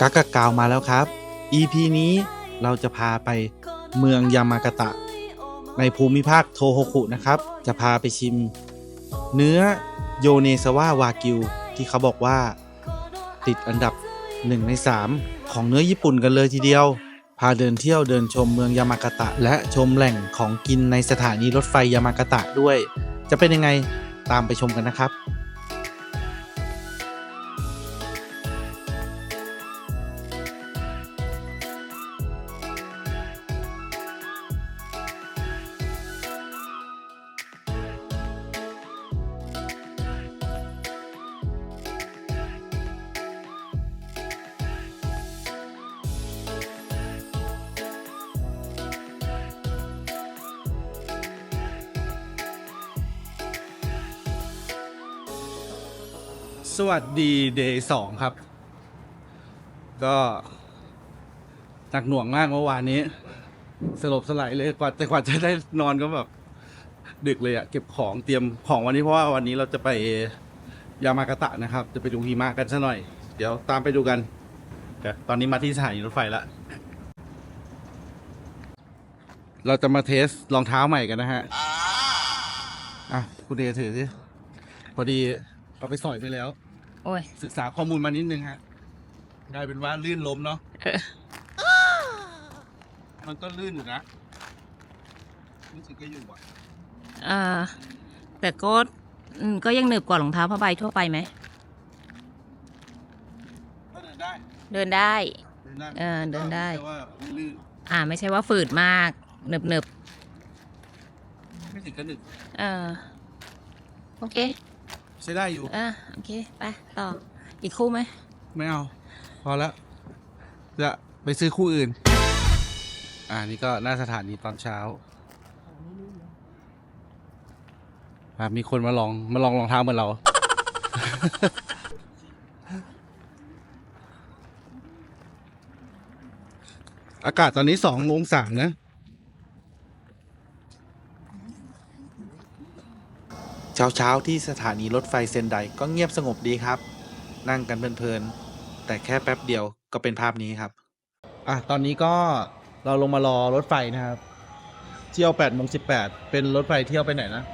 กากะกาวมาแล้วครับ EP นี้เราจะพาไปเมืองยามากาตะ ในภูมิภาคโทโฮคุนะครับ จะพาไปชิม เนื้อโยเนซาวาวากิว ที่เขาบอกว่า ติดอันดับ 1 ใน 3 ของเนื้อญี่ปุ่นกันเลยทีเดียว พาเดินเที่ยวเดินชมเมืองยามากาตะ และชมแหล่งของกินในสถานีรถไฟยามากาตะด้วย จะเป็นยังไงตามไปชมกันนะครับ สวัสดีเดย์สองครับ ก็หนักหน่วงมากเมื่อวานนี้ สลบสลายเลยกว่าแต่กว่าจะได้นอนก็แบบ ดึกเลยอะเก็บของเตรียมของวันนี้เพราะว่าวันนี้เราจะไปยามากาตะนะครับ จะไปดูหิมะกันซะหน่อย เดี๋ยวตามไปดูกันแต่ตอนนี้มาที่สถานีรถไฟล้วเราจะมาเทสรองเท้าใหม่กันนะฮะอะคุณเดถือสิพอดีเอาไปสอยไปแล้ว โอ้ย ศึกษาข้อมูลมานิดนึงฮะกลายเป็นว่าลื่นล้มเนาะเออ มันก็ลื่นอยู่นะรู้สึกก็อยู่อะอ่าแต่ก็อืมก็ยังหนึบกว่ารองเท้าผ้าใบทั่วไปไหม ก็เดินได้เดินได้ เดินได้เออเดินได้ แต่ว่าไม่ลื่นอ่า ไม่ใช่ว่าฝืดมากหนึบหนึบไม่ถึงกับหนึบๆเออ โอเคใช้ได้อยู่ อะโอเค ไป ต่อ อีกคู่ไหม ไม่เอา พอแล้ว จะไปซื้อคู่อื่น อ่านี่ก็หน้าสถานีตอนเช้าอะมีคนมาลองมาลองรองเท้าเหมือนเรา อากาศตอนนี้สององศานะ เช้าเช้าๆที่สถานีรถไฟเซนไดก็เงียบสงบดีครับ นั่งกันเพลินๆ แต่แค่แป๊บเดียวก็เป็นภาพนี้ครับ อะ ตอนนี้ก็เราลงมารอรถไฟนะครับ เที่ยว8โมง18 เป็นรถไฟเที่ยวไปไหนนะ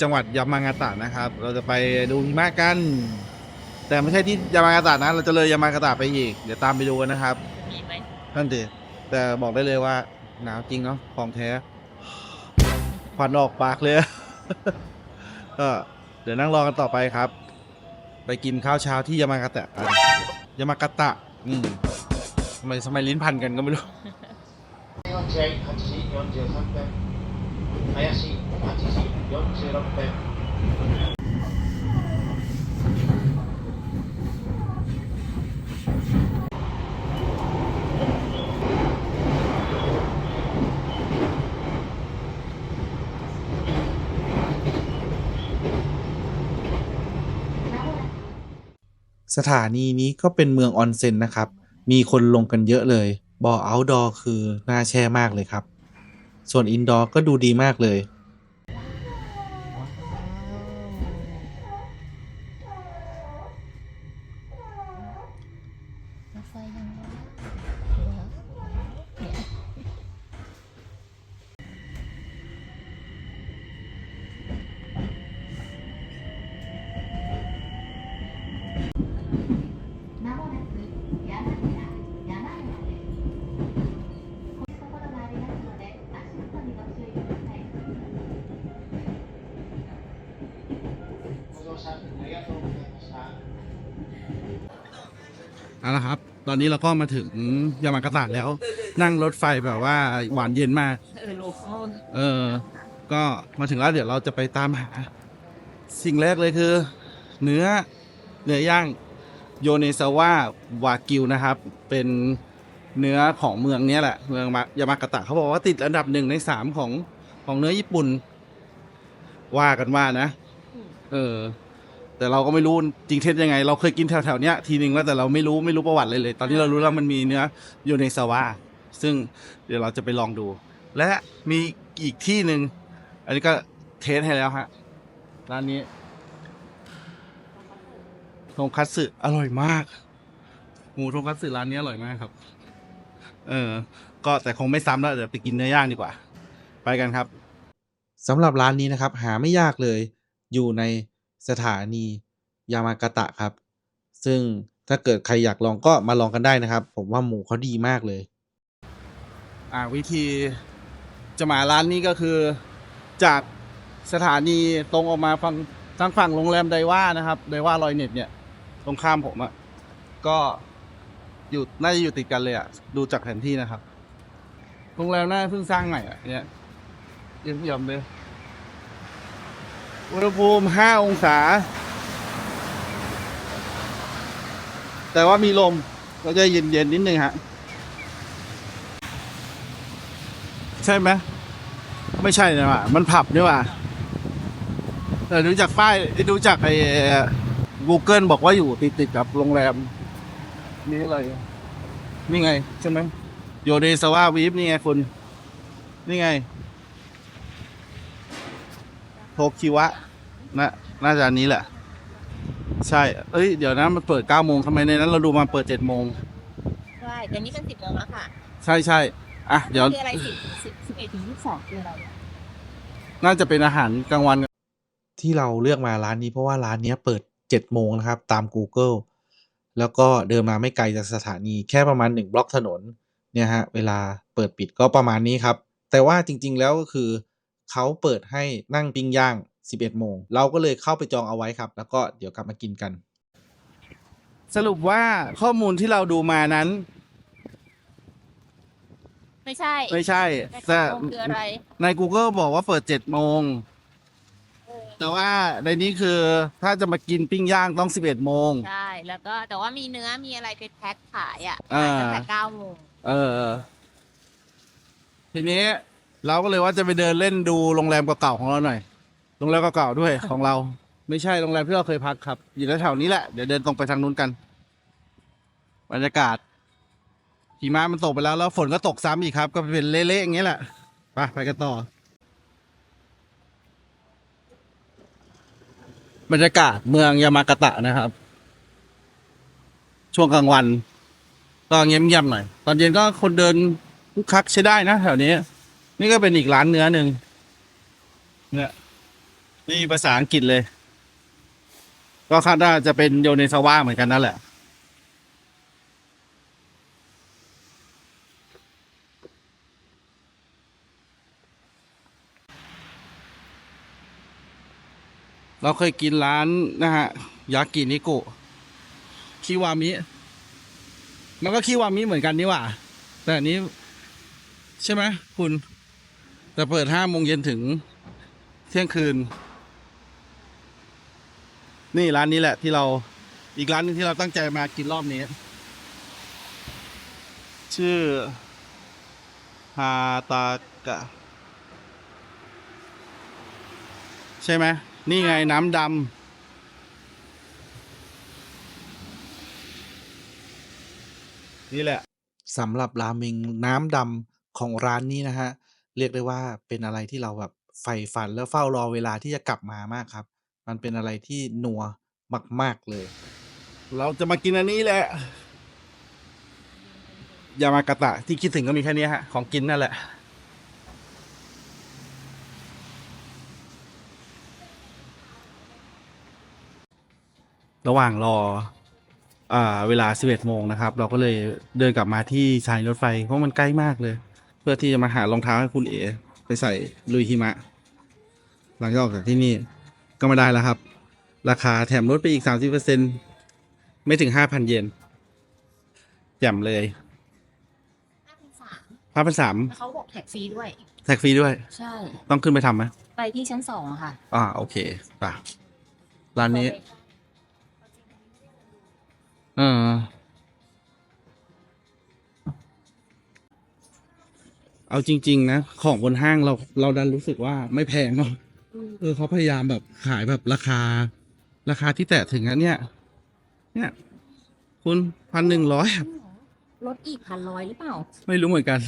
จังหวัดยามางาตะนะครับ เราจะไปดูหิมะกัน แต่ไม่ใช่ที่ยามางาตะนะ เราจะเลยยามางาตะไปอีก เดี๋ยวตามไปดูกันนะครับมีไหมนั่นดิแต่บอกได้เลยว่าหนาวจริงเนาะของแท้ควันออกปากเลย ก็เดี๋ยวนั่งรอกันต่อไปครับ ไปกินข้าวเช้าที่ยามากาตะกันยามากาตะ อืมทำไมทำไมลิ้นพันกันก็ไม่รู้ 8时43分林8时46分 สถานีนี้ก็เป็นเมืองออนเซ็นนะครับ มีคนลงกันเยอะเลยบ่อเอาท์ดอร์คือน่าแช่มากเลยครับ ส่วนอินดอร์ก็ดูดีมากเลย เอาละครับ ตอนนี้เราก็มาถึงยามากาตะแล้ว นั่งรถไฟแบบว่าหวานเย็นมาก เออโลคอลเออ ก็มาถึงแล้วเดี๋ยวเราจะไปตามหา สิ่งแรกเลยคือ เนื้อเนื้อย่างโยเนซาวาวากิวนะครับ เป็นเนื้อของเมืองเนี้ยแหละ เมืองมายามากาตะเขาบอกว่าติดอันดับหนึ่งในสามของของเนื้อญี่ปุ่น ว่ากันว่านะ เออ แต่เราก็ไม่รู้จริงเท็จยังไง เราเคยกินแถวๆเนี้ยทีนึงแล้วแต่เราไม่รู้ไม่รู้ประวัติเลยเลย ตอนนี้เรารู้แล้วมันมีเนื้อโยเนซาวาซึ่งเดี๋ยวเราจะไปลองดู และมีอีกที่หนึ่งอันนี้ก็เทสให้แล้วฮะร้านนี้ทงคัตสึอร่อยมาก หมูทงคัตสึร้านนี้อร่อยมากครับ เออ ก็แต่คงไม่ซ้ำแล้วเดี๋ยวไปกินเนื้อย่างดีกว่า ไปกันครับสำหรับร้านนี้นะครับ หาไม่ยากเลย อยู่ใน สถานียามากาตะครับ ซึ่งถ้าเกิดใครอยากลองก็มาลองกันได้นะครับ ผมว่าหมูเขาดีมากเลย อ่าวิธีจะมาร้านนี้ก็คือจากสถานีตรงออกมาฝั่งทางฝั่งโรงแรมไดว่านะครับไดว่าลอยเน็ตเนี่ยตรงข้ามผมอะก็อยู่น่าจะอยู่ติดกันเลยอะดูจากแผนที่นะครับ โรงแรมน่าเพิ่งสร้างใหม่อะเนี่ยยี่ยมยมเลย อุณหภูมิห้าองศา แต่ว่ามีลม ก็จะเย็นๆนิดนึงฮะ ใช่ไหม ไม่ใช่นะว่ะ มันผับนี่ว่ะ แต่ดูจากป้าย ดูจากไอ้ Google บอกว่าอยู่ติดติดๆกับโรงแรม นี่อะไร นี่ไง ใช่ไหมโยเดสวาวีฟนี่ไงคุณ นี่ไง โทคิวะนะน่าจะอันนี้แหละ ใช่ เอ้ย เดี๋ยวนะ มันเปิด9โมงทำไมในนั้น เราดูมาเปิด7โมง ใช่เดี๋ยวนี้เป็นสิบโมงแล้วค่ะใช่ใช่อะ เดี๋ยว คืออะไรสิบสิบสิบเอ็ดถึงยี่สิบสองคืออะไรน่าจะเป็นอาหารกลางวัน ที่เราเลือกมาร้านนี้เพราะว่าร้านเนี้ยเปิด7โมงนะครับ ตาม Google แล้วก็เดินมาไม่ไกลจากสถานีแค่ประมาณ 1 บล็อกถนนเนี่ยฮะเวลาเปิดปิดก็ประมาณนี้ครับ แต่ว่าจริงๆแล้วก็คือ เขาเปิดให้นั่งปิ้งย่าง 11 โมง เราก็เลยเข้าไปจองเอาไว้ครับ แล้วก็เดี๋ยวกลับมากินกัน สรุปว่าข้อมูลที่เราดูมานั้น ไม่ใช่ไม่ใช่แต่แต่คืออะไร ใน Google บอกว่าเปิด 7 โมง แต่ว่าในนี้คือถ้าจะมากินปิ้งย่างต้อง 11 โมง ใช่ แล้วก็แต่ว่ามีเนื้อมีอะไรเป็นแพ็คขายอะอ่าขายตั้งแต่เก้าโมง เออ ทีนี้ เราก็เลยว่าจะไปเดินเล่นดูโรงแรมเก่าๆของเราหน่อย โรงแรมเก่าๆด้วยของเรา ไม่ใช่โรงแรมที่เราเคยพักครับ อยู่แถวๆนี้แหละ เดี๋ยวเดินตรงไปทางนู้นกัน บรรยากาศหิมะมันตกไปแล้ว แล้วฝนก็ตกซ้ำอีกครับ ก็เป็นเละๆอย่างเงี้ยแหละ ไปไปกันต่อ บรรยากาศเมืองยามากาตะนะครับ ช่วงกลางวัน ก็เงียบๆหน่อย ตอนเย็นก็คนเดินคึกคักใช้ได้นะแถวนี้ นี่ก็เป็นอีกร้านเนื้อหนึ่งเนี่ยนี่ภาษาอังกฤษเลย ก็คาดว่าจะเป็นโยเนซาวาเหมือนกันนั่นแหละ เราเคยกินร้านนะฮะ ยากินิโกะคิวามิ มันก็คิวามิเหมือนกันนี่หว่า แต่อันนี้ ใช่ไหมคุณ แต่เปิดห้าโมงเย็นถึงเที่ยงคืน นี่ร้านนี้แหละที่เราอีกร้านนึงที่เราตั้งใจมากินรอบนี้ ชื่อฮาตากะ ใช่ไหมนี่ไงน้ำดำนี่แหละสำหรับราเมงน้ำดำของร้านนี้นะฮะ เรียกได้ว่าเป็นอะไรที่เราแบบใฝ่ฝันแล้วเฝ้ารอเวลาที่จะกลับมามากครับ มันเป็นอะไรที่นัวมาก ๆ เลย เราจะมากินอันนี้แหละยามากาตะที่คิดถึงก็มีแค่นี้ฮะ ของกินนั่นแหละ ระหว่างรออ่าเวลา 11 โมงนะครับ เราก็เลยเดินกลับมาที่สถานีรถไฟ เพราะมันใกล้มากเลย พื่อที่จะมาหารองเท้าให้คุณเอ๋ไปใส่ลุยหิมะ หลังจากออกจากที่นี่ก็ไม่ได้แล้วครับ ราคาแถมลดไปอีก 30%ไม่ถึง 5,000 เยนแจ่มเลยห้าพันสาม5,300แล้วเขาบอกแท็กฟรีด้วย แท็กฟรีด้วย ใช่ ต้องขึ้นไปทำไหมไปที่ชั้นสองอะค่ะ อ่าโอเคป่ะร้านนี้ เออ เอาจริง ๆ นะ ของบนห้างเราเราดันรู้สึกว่าไม่แพงเนาะเออเขาพยายามแบบขายแบบราคา ราคาที่แตะถึงอันเนี้ยเนี่ยคุณพันหนึ่งร้อยลดอีกพันร้อยหรือเปล่า ไม่รู้เหมือนกัน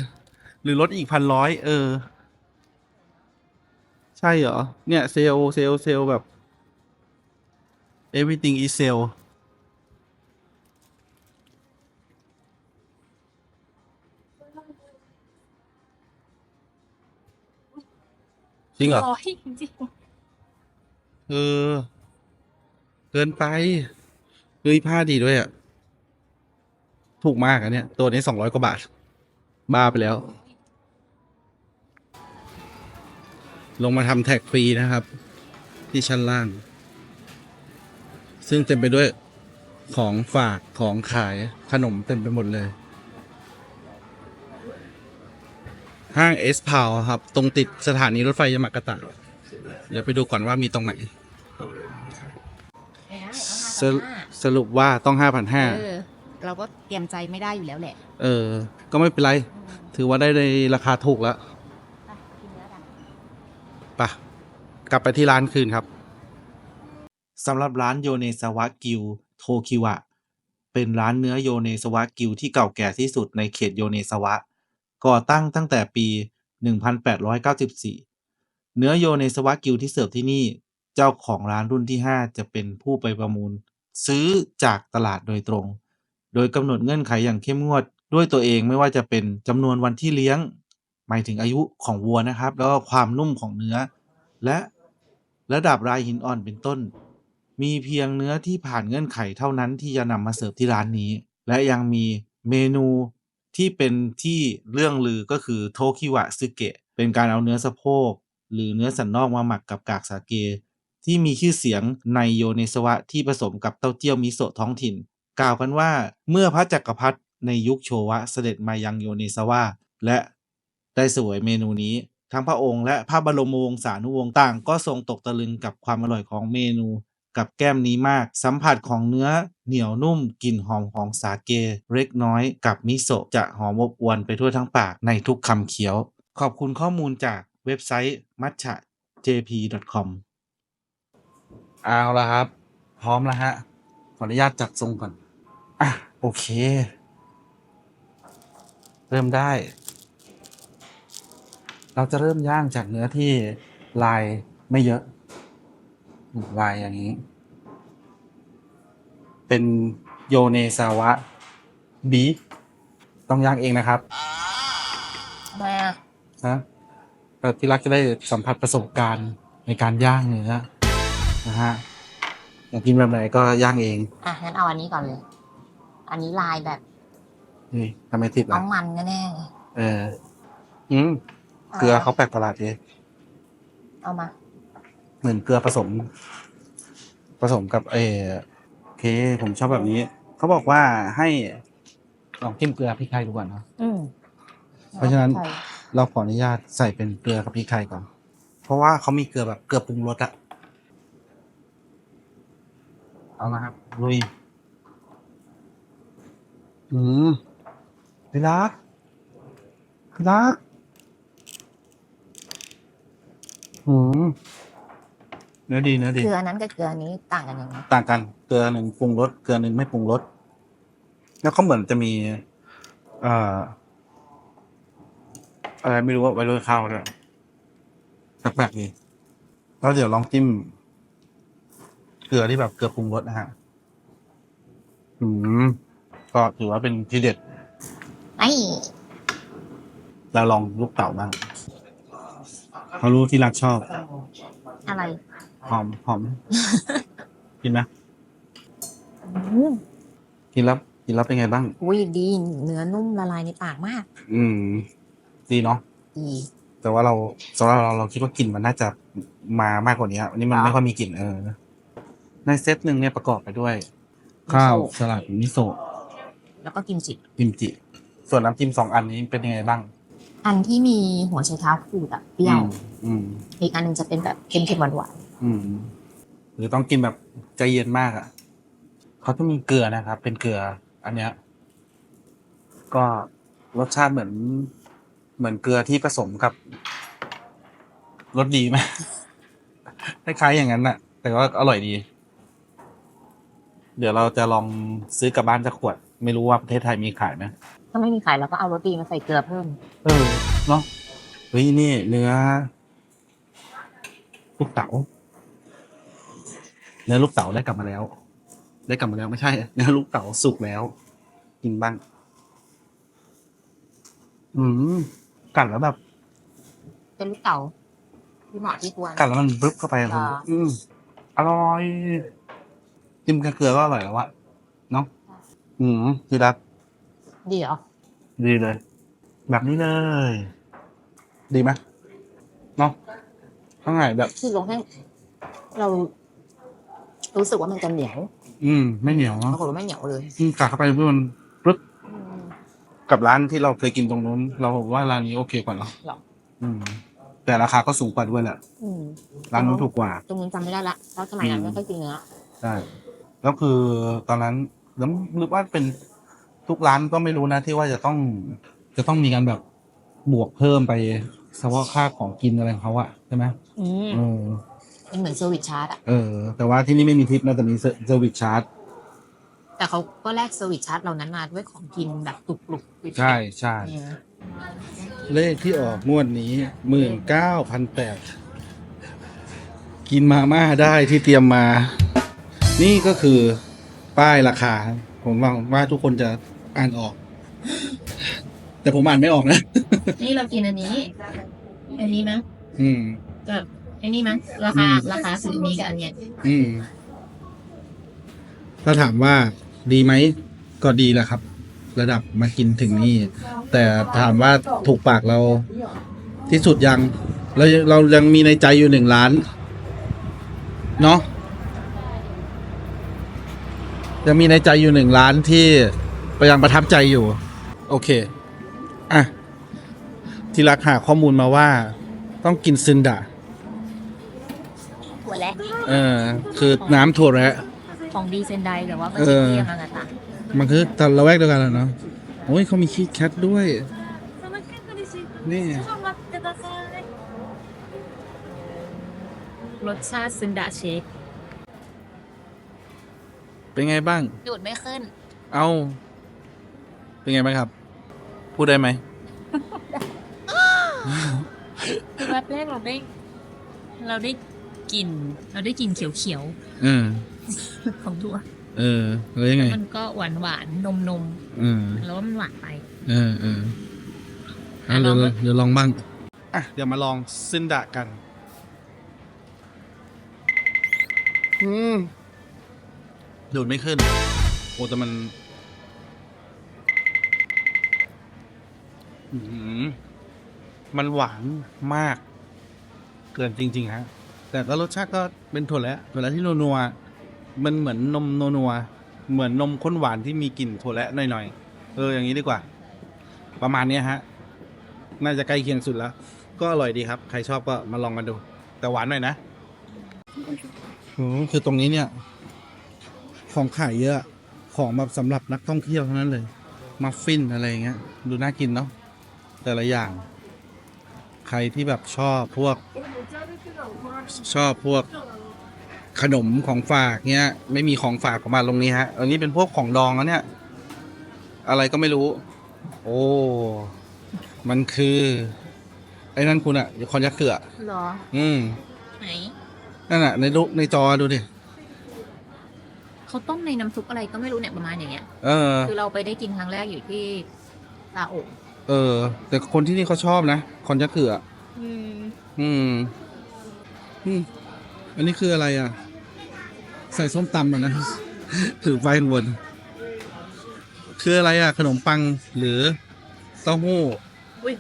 หรือลดอีกพันร้อยเออ ใช่เหรอ เนี่ยเซลเซลเซลแบบ everything is sale จริงเหรอร้อยจริงเออ เกินไปเฮ้ยผ้าดีด้วยอะ ถูกมากอันเนี้ยตัวนี้สองร้อยกว่าบาท บ้าไปแล้ว ลงมาทำแท็กฟรีนะครับ ที่ชั้นล่าง ซึ่งเต็มไปด้วยของฝากของขายขนมเต็มไปหมดเลย ห้างเอสพาวครับ ตรงติดสถานีรถไฟยามากาตะ เดี๋ยวไปดูก่อนว่ามีตรงไหน สรุปสรุปว่าต้องห้าพันห้าเออ เราก็เตรียมใจไม่ได้อยู่แล้วแหละ เออ ก็ไม่เป็นไร ถือว่าได้ในราคาถูกแล้วไปะกลับไปที่ร้านคืนครับสำหรับร้านโยเนซาวะกิวโทคิวะ เป็นร้านเนื้อโยเนซาวะกิวที่เก่าแก่ที่สุดในเขตโยเนซาวะ ก่อตั้งตั้งแต่ปี 1894 เนื้อโยเนซาวะกิวที่เสิร์ฟที่นี่ เจ้าของร้านรุ่นที่ 5 จะเป็นผู้ไปประมูล ซื้อจากตลาดโดยตรง โดยกำหนดเงื่อนไขอย่างเข้มงวด ด้วยตัวเองไม่ว่าจะเป็นจำนวนวันที่เลี้ยง หมายถึงอายุของวัวนะครับ แล้วก็ความนุ่มของเนื้อ และระดับรายหินอ่อนเป็นต้น มีเพียงเนื้อที่ผ่านเงื่อนไขเท่านั้นที่จะนำมาเสิร์ฟที่ร้านนี้ และยังมีเมนู ที่เป็นที่เรื่องลือก็คือโทคิวะซึเกะเป็นการเอาเนื้อสะโพก หรือเนื้อสันนอกมาหมักกับกากสาเก ที่มีชื่อเสียงในโยเนสวะที่ผสมกับเต้าเจี้ยวมิโซะท้องถิ่น กล่าวกันว่าเมื่อพระจักรพรรดิในยุคโชวะเสด็จมายังโยเนสวะและได้เสวยเมนูนี้ ทั้งพระองค์และพระบรมวงศานุวงศ์ต่างก็ทรงตกตะลึงกับความอร่อยของเมนู กับแก้มนี้มาก สัมผัสของเนื้อเหนียวนุ่มกลิ่นหอมของสาเกเล็กน้อยกับมิโซะจะหอมอบอวนไปทั่วทั้งปากในทุกคำเคี้ยว ขอบคุณข้อมูลจากเว็บไซต์ matcha jp.com เอาละครับ พร้อมแล้วฮะ ขออนุญาตจัดทรงก่อน อะ โอเค เริ่มได้ เราจะเริ่มย่างจากเนื้อที่ลายไม่เยอะ ลายอย่างนี้ เป็นโยเนซาวะบีฟต้องย่างเองนะครับมานะแต่ที่รักจะได้สัมผัสประสบการณ์ในการย่างเนื้อนะฮะอยากกินแบบไหนก็ย่างเอง อะงั้นเอาอันนี้ก่อนเลย อันนี้ลายแบบนี่ทำไมติดน้ล่ะองมันแน่เอออืมๆเกลือเขาแปลกประหลาดดีเอามา เหมือนเกลือผสม ผสมกับเออโอเค ผมชอบแบบนี้ เขาบอกว่าให้ลองจิ้มเกลือพริกไทยดูก่อนเนาะอืมเพราะฉะนั้นใช่เราขออนุญาตใส่เป็นเกลือกับพริกไทยก่อน เพราะว่าเขามีเกลือแบบเกลือปรุงรสอะเอาละครับลุยอืมพี่รักพี่รักอืม เนื้อดีเนื้อดี เกลืออันนั้นกับเกลืออันนี้ต่างกันยังไงต่างกันเกลือหนึ่งปรุงรสเกลือหนึ่งไม่ปรุงรสแล้วเขาเหมือนจะมี เอ่ออะไรไม่รู้ว่าไว้โรยข้าวด้วยแปลกๆดีแล้วเดี๋ยวลองจิ้ม เกลือที่แบบเกลือปรุงรสนะฮะอืมก็ถือว่าเป็นทีเด็ดไอ้เราลองลูกเต่าบ้างเขารู้ที่รักชอบอะไร หอมหอม กินไหมอืมกินแล้วกินแล้วเป็นไงบ้าง อุ้ยดี เนื้อนุ่มละลายในปากมากอืม ดีเนาะดีแต่ว่าเราสำหรับเราเราคิดว่ากลิ่นมันน่าจะมามากกว่านี้อันนี้มันเหรอไม่ค่อยมีกลิ่นเออในเซตหนึ่งเนี่ยประกอบไปด้วย ข้าวสลัดมิโซะแล้วก็กินสิกิมจิ ส่วนน้ำจิ้มสองอันนี้เป็นยังไงบ้างอันที่มีหัวไชเท้าขูดอะเปรี้ยว อืม อีกอันหนึงจะเป็นแบบเค็มๆหวาน อืม หรือต้องกินแบบใจเย็นมากอะเขาจะมีเกลือนะครับ เป็นเกลือ อันเนี้ย ก็รสชาติเหมือน เหมือนเกลือที่ผสมกับรสดีไหม คล้ายๆอย่างนั้นน่ะ แต่ว่าอร่อยดี เดี๋ยวเราจะลองซื้อกลับบ้านสักขวด ไม่รู้ว่าประเทศไทยมีขายไหมๆถ้าไม่มีขายเราก็เอารสดีมาใส่เกลือเพิ่ม เออเนาะเฮ้ยนี่เนื้อลูกเต๋า เนื้อลูกเต๋าได้กลับมาแล้ว ได้กลับมาแล้วไม่ใช่ เนื้อลูกเต๋าสุกแล้ว กินบ้าง อืมกัดแล้วแบบ เป็นลูกเต๋าที่เหมาะที่ควร กัดแล้วมันบึ๊บเข้าไปอะคุณอ่าอืมอร่อยจิ้มกับเกลือก็อร่อยแล้วอะเนาะอืมที่รัก ดีเหรอดีเลย แบบนี้เลย ดีไหมเนาะข้างในแบบ คือลงให้ เรา รู้สึกว่ามันจะเหนียว อืม ไม่เหนียวปเนาะรากฏว่าไม่เหนียวเลยอืมกัดเข้าไปเพื่อมันปึ๊บกับร้านที่เราเคยกินตรงนู้น เราว่าร้านนี้โอเคกว่าเนาะหรอ อืม แต่ราคาก็สูงกว่าด้วยแหละ อืม ร้านนู้นถูกกว่า ตรงนู้นจำไม่ได้ละเพราะสมัยนั้นอืมไม่ค่อยกินเนื้อใช่แล้วคือตอนนั้นแล้วนึกว่าเป็นทุกร้านก็ไม่รู้นะที่ว่าจะต้อง จะต้องมีการแบบบวกเพิ่มไปเฉพาะค่าของกินอะไรของเขาอะใช่ไหมอืมเออ มันเหมือนเซอร์วิสชาร์จอะเออ แต่ว่าที่นี่ไม่มีทิปนะแต่มีเซอร์วิสชาร์จแต่เขาก็แลกเซอร์วิสชาร์จเรานั้นมาด้วยของกินแบบกรุบๆใช่ใช่เนี่ยเลขที่ออกงวดนี้หมื่นเก้าพันแปดกินมาม่าได้ที่เตรียมมา นี่ก็คือป้ายราคา ผมหวังว่าทุกคนจะอ่านออก แต่ผมอ่านไม่ออกนะ นี่เรากินอันนี้ อันนี้มั้ยอืม กับ อันนี้มั้ยราคาอืมราคาสุดนี้กับอันเนี้ยอืมถ้าถามว่าดีไหมก็ดีแหละครับ ระดับมากินถึงนี่ แต่ถามว่าถูกปากเราที่สุดยังเราเรายังมีในใจอยู่หนึ่งล้าน เนาะยังมีในใจอยู่หนึ่งล้านที่ยังประทับใจอยู่ โอเค อะ ที่รักหาข้อมูลมาว่า ต้องกินซึนดะ หัวแหละเออ คือน้ำถั่วแระ ของดีเซนไดแต่ว่ามันเอจะอเทียมมากะตะมันคือตอนละแวกเดียวกันอะเนาะโอ้ยเขามีคิดแคทด้วยนี่รสชาติซึนดะเชคเป็นไงบ้าง ดูดไม่ขึ้น เอาเป็นไงบ้างครับ พูดได้ไหมแวบแรกเราได้ เราได้ กลิ่น เราได้กลิ่นเขียวเออๆ ของถั่ว เออแล้วยังไง มันก็หวานหวานนมนมเออ ๆแล้วว่ามันหวานไป เออเอออะเดี๋ยวเดี๋ยวลองบ้าง อะเดี๋ยวมาลองซินดะกัน อืมดูดไม่ขึ้น โอ้แต่มัน อืมมันหวานมาก เกินจริง ๆ ฮะ แต่ก็รสชาติก็เป็นถั่วแล้วถั่วแล้วที่นัวๆมันเหมือนนมนัวๆเหมือนนมข้นหวานที่มีกลิ่นถั่วแล้วหน่อยๆเอออย่างนี้ดีกว่า ประมาณนี้ฮะน่าจะใกล้เคียงสุดแล้ว ก็อร่อยดีครับ ใครชอบก็มาลองกันดู แต่หวานหน่อยนะโอ้คือตรงนี้เนี่ย ของขายเยอะของแบบสำหรับนักท่องเที่ยวเท่านั้นเลย มัฟฟินอะไรอย่างเงี้ย ดูน่ากินเนาะแต่ละอย่าง ใครที่แบบชอบพวก ชอบพวกขนมของฝากเนี้ย ไม่มีของฝากของมาลงนี้ฮะ อันนี้เป็นพวกของดองแล้วเนี่ย อะไรก็ไม่รู้ โอ้ มันคือ ไอ้นั่นคุณอะคอนยักเขือหรอ อืมไหน นั่นอะในรูปในจอดูดิเขาต้มในน้ำซุปอะไรก็ไม่รู้เนี่ยประมาณอย่างเงี้ย เออ คือเราไปได้กินครั้งแรกอยู่ที่ตาโอกเออ แต่คนที่นี่เขาชอบนะ คอนยักเขืออืม อืม อืมอันนี้คืออะไรอะ ใส่ส้มตำอะนะ ถือไฟข้างบน คืออะไรอะ ขนมปังหรือเต้าหู้ อุ้ย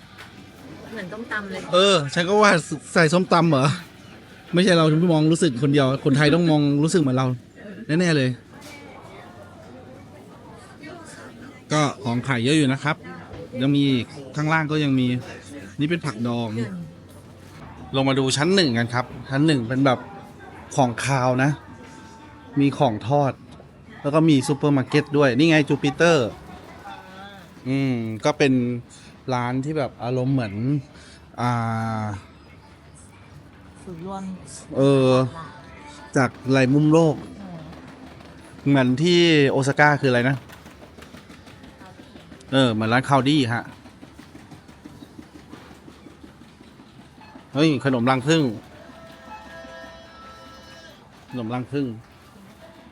เหมือนต้มตำเลยเออ ฉันก็ว่าใส่ส้มตำเหรอ ไม่ใช่เราที่มองรู้สึกคนเดียว คนไทยต้องมองรู้สึกเหมือนเรา แน่ ๆ เลย ก็ของขายเยอะอยู่นะครับ ยังมีอีกข้างล่างก็ยังมี นี่เป็นผักดอง ลงมาดูชั้นหนึ่งกันครับ ชั้นหนึ่งเป็นแบบของคาวนะ มีของทอด แล้วก็มีซูเปอร์มาร์เก็ตด้วย นี่ไงจูปิเตอร์ อืม ก็เป็นร้านที่แบบอารมณ์เหมือน อ่าสูตรรวมเออ จากหลายมุมโลกเหมือนที่โอซาก้าคืออะไรนะ เออ เหมือนร้านคาวดี้ฮะ ฮ้ยขนมรังผึ้งขนมรังผึ้ง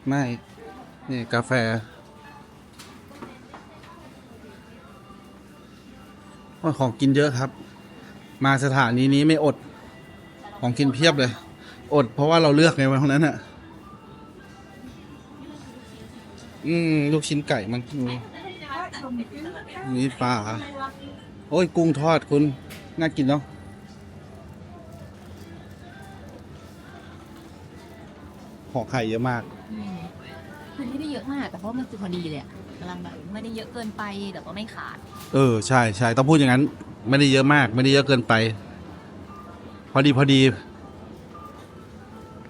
ไม่นี่กาแฟโอ้ยของกินเยอะครับ มาสถานีนี้ไม่อดขของกินเพียบเลย อดเพราะว่าเราเลือกไงวันนั้นอะอืมลูกชิ้นไก่มันมีมีปลาโอ้ยกุ้งทอดคุณ น่ากินเนาะ ห่อไข่เยอะมากมันไม่ได้เยอะมากแต่เพราะมันคือพอดีเลยอะกำลังแบบไม่ได้เยอะเกินไปแต่ก็ไม่ขาดเออใช่ใช่ต้องพูดอย่างนั้น ไม่ได้เยอะมาก ไม่ได้เยอะเกินไป พอดีพอดี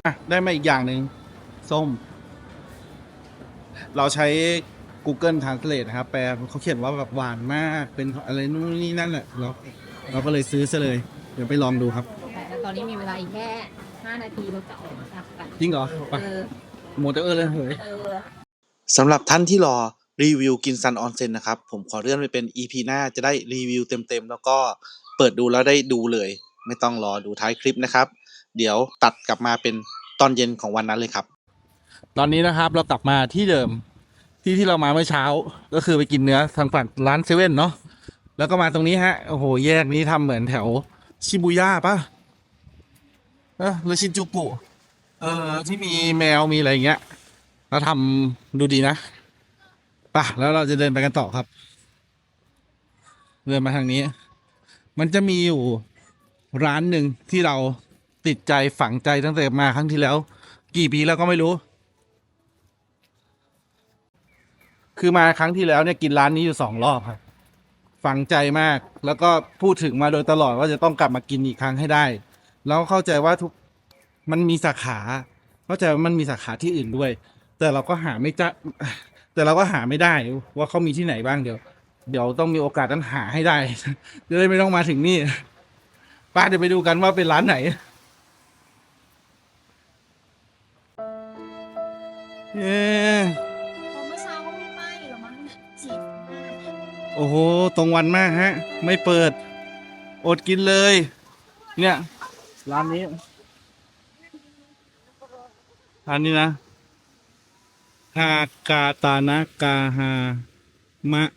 อะได้มาอีกอย่างหนึ่งส้ม เราใช้ Google Translate นะครับ แปลเขาเขียนว่าแบบหวานมาก เป็นอะไรนู่นนี่นั่นแหละเราเราก็เลยซื้อซะเลย เดี๋ยวไปลองดูครับ แต่ตอนนี้มีเวลาอีกแค่ 5นาทีเราจะออกจากกันจริงเหรอไปเออโมเตอร์เลยเฮ้ย เออ สำหรับท่านที่รอรีวิวกินซันออนเซ็นนะครับ ผมขอเลื่อนไปเป็น EP หน้าจะได้รีวิวเต็มๆ แล้วก็เปิดดูแล้วได้ดูเลย ไม่ต้องรอดูท้ายคลิปนะครับ เดี๋ยวตัดกลับมาเป็นตอนเย็นของวันนั้นเลยครับ ตอนนี้นะครับเรากลับมาที่เดิมที่ที่เรามาเมื่อเช้า ก็คือไปกินเนื้อทางฝั่งร้านเซเว่นเนาะแล้วก็มาตรงนี้ฮะ โอ้โห แยกนี้ทำเหมือนแถวชิบูย่าปะ เออหรือชินจูกุเออที่มีแมวมีอะไรอย่างเงี้ยแล้วทำดูดีนะป่ะแล้วเราจะเดินไปกันต่อครับ เดินมาทางนี้ มันจะมีอยู่ร้านหนึ่งที่เราติดใจฝังใจตั้งแต่มาครั้งที่แล้ว กี่ปีแล้วก็ไม่รู้ คือมาครั้งที่แล้วเนี่ยกินร้านนี้อยู่สองรอบครับ ฝังใจมากแล้วก็พูดถึงมาโดยตลอดว่าจะต้องกลับมากินอีกครั้งให้ได้ แล้วเข้าใจว่าทุกมันมีสาขา เข้าใจว่ามันมีสาขาที่อื่นด้วย แต่เราก็หาไม่จะแต่เราก็หาไม่ได้ว่าเขามีที่ไหนบ้างเดี๋ยว เดี๋ยวต้องมีโอกาสต้องหาให้ได้จะได้ไม่ต้องมาถึงนี่ป้าเดี๋ยวไปดูกันว่าเป็นร้านไหนเย้เมื่อเช้าก็ไม่ไหม้หรอมั้งจีบโอ้โห ตรงวันมากฮะ ไม่เปิด อดกินเลย เนี่ย ร้านนี้ ร้านนี้นะฮากาตานากาฮามะ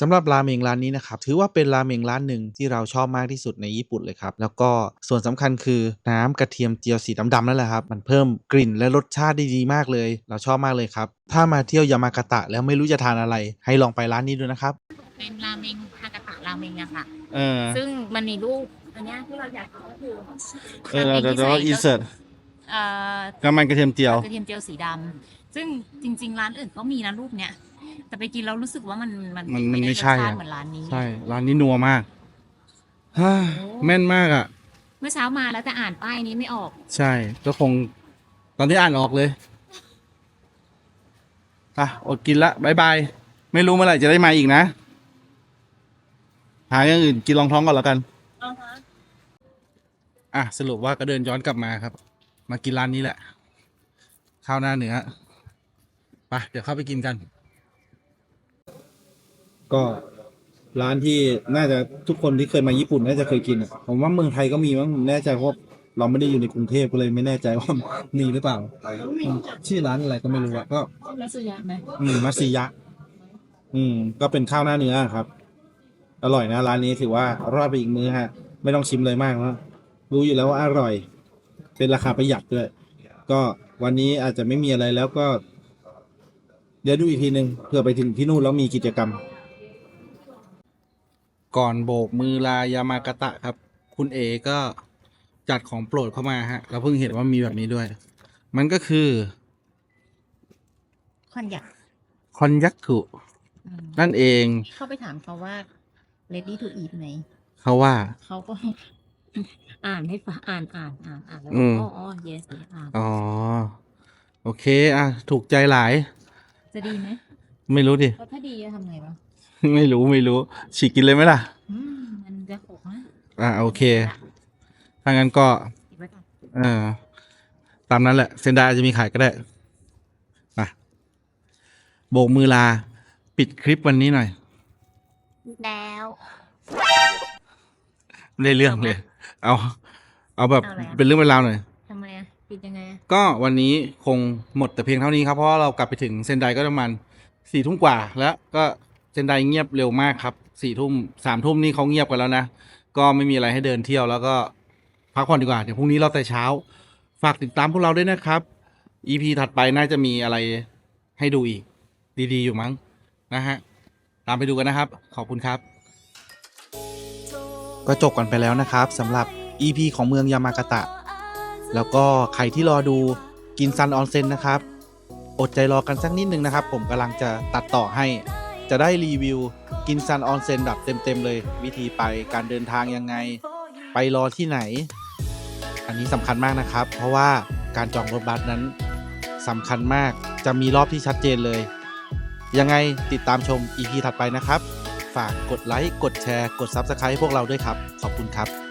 สำหรับราเมงร้านนี้นะครับถือว่าเป็นราเมงร้านหนึ่งที่เราชอบมากที่สุดในญี่ปุ่นเลยครับ แล้วก็ส่วนสำคัญคือน้ำกระเทียมเจียวสีดำๆนั่นแหละครับ มันเพิ่มกลิ่นและรสชาติได้ดีมากเลย เราชอบมากเลยครับ ถ้ามาเที่ยวยามากาตะแล้วไม่รู้จะทานอะไร ให้ลองไปร้านนี้ดูนะครับ เป็นราเมงฮากาตะราเมงอะค่ะเออซึ่งมันมีรูป อันเนี้ยที่เราอยากก็คือเออเราจะจะว่าอินเสิร์ตเอ่อน้ำมันกระเทียมเจียว กระเทียมเจียวสีดำซึ่งจริง ๆ ร้านอื่นก็มีนะรูปเนี้ยแต่ไปกินแล้วรู้สึกว่ามันมันมันมันด้ไม่ใช่รสาอะติเหมือนร้านนี้ ใช่ ร้านนี้นัวมากฮ่าแม่นมากอะ เมื่อเช้ามาแล้วแต่อ่านป้ายนี้ไม่ออก ใช่ก็คง ตอนที่อ่านออกเลยอะอดกินละบายบาย ไม่รู้เมื่อไหร่จะได้มาอีกนะ หาอย่างอื่นกินรองท้องก่อนแล้วกัน อะสรุปว่าก็เดินย้อนกลับมาครับ มากินร้านนี้แหละ ข้าวหน้าเนื้อไปเดี๋ยวเข้าไปกินกัน ก็ร้านที่น่าจะทุกคนที่เคยมาญี่ปุ่นน่าจะเคยกินอะผมว่าเมืองไทยก็มีมั้งผมแน่ใจเพราะเราไม่ได้อยู่ในกรุงเทพก็เลยไม่แน่ใจว่ามีหรือเปล่าอืมชื่อร้านอะไรก็ไม่รู้อะก็แล้วซื้อยาไหมอืมมัตสึยะ อืม ก็เป็นข้าวหน้าเนื้อครับ อร่อยนะ ร้านนี้ถือว่ารอดไปอีกมื้อฮะ ไม่ต้องชิมเลยมากแล้ว รู้อยู่แล้วว่าอร่อย เป็นราคาประหยัดด้วย ก็วันนี้อาจจะไม่มีอะไรแล้วก็ เดี๋ยวดูอีกทีหนึ่งเผื่อไปถึงที่นู่นแล้วมีกิจกรรม ก่อนโบกมือลายามากาตะครับ คุณเอก็จัดของโปรดเข้ามาฮะ เราเพิ่งเห็นว่ามีแบบนี้ด้วย มันก็คือคอนยักคอนยักกุอืมนั่นเอง เข้าไปถามเขาว่า ready to eat ไหมเขาว่าเขาก็ อ่านให้ฟังอ่านอ่านอ่านอ่านแล้วอืก็มอ๋ออ๋อ yes อ่านอ๋อ โอเค อะ ถูกใจหลาย จะดีไหมไม่รู้ดิ แล้วถ้าดีจะทำไงวะไม่รู้ไม่รู้ ฉีกกินเลยไหมล่ะ อืมมันจะหกนะอะโอเค ถ้างั้นก็ เก็บไว้ก่อนเออ ตามนั้นแหละ เซนไดาจะมีขายก็ได้อะโบกมือลา ปิดคลิปวันนี้หน่อยแล้วไม่ได้เรื่องเลย เอา เอาแบบเอาอะไรอะเป็นเรื่องเป็นราวหน่อย ทำไมอะปิดยังไงอะก็วันนี้คงหมดแต่เพียงเท่านี้ครับ เพราะว่าเรากลับไปถึงเซนไดก็ประมาณสี่ทุ่มกว่า แล้วก็เซนไดเงียบเร็วมากครับสี่ทุ่มสามทุ่มนี่เขาเงียบกันแล้วนะ ก็ไม่มีอะไรให้เดินเที่ยวแล้วก็พักผ่อนดีกว่า เดี๋ยวพรุ่งนี้เราแต่เช้า ฝากติดตามพวกเราด้วยนะครับ EP ถัดไปน่าจะมีอะไรให้ดูอีก ดีๆอยู่มั้งนะฮะ ตามไปดูกันนะครับ ขอบคุณครับ ก็จบกันไปแล้วนะครับสำหรับ EP ของเมืองยามากาตะ แล้วก็ใครที่รอดูกินซันออนเซ็นนะครับ อดใจรอกันสักนิดนึงนะครับ ผมกำลังจะตัดต่อให้ จะได้รีวิวกินซันออนเซ็นแบบเต็มๆเลย วิธีไปการเดินทางยังไง ไปรอที่ไหน อันนี้สำคัญมากนะครับ เพราะว่าการจองรถบัสนั้นสำคัญมากจะมีรอบที่ชัดเจนเลย ยังไงติดตามชม EP ถัดไปนะครับ ฝากกดไลค์ กดแชร์ กด Subscribe ให้พวกเราด้วยครับ ขอบคุณครับ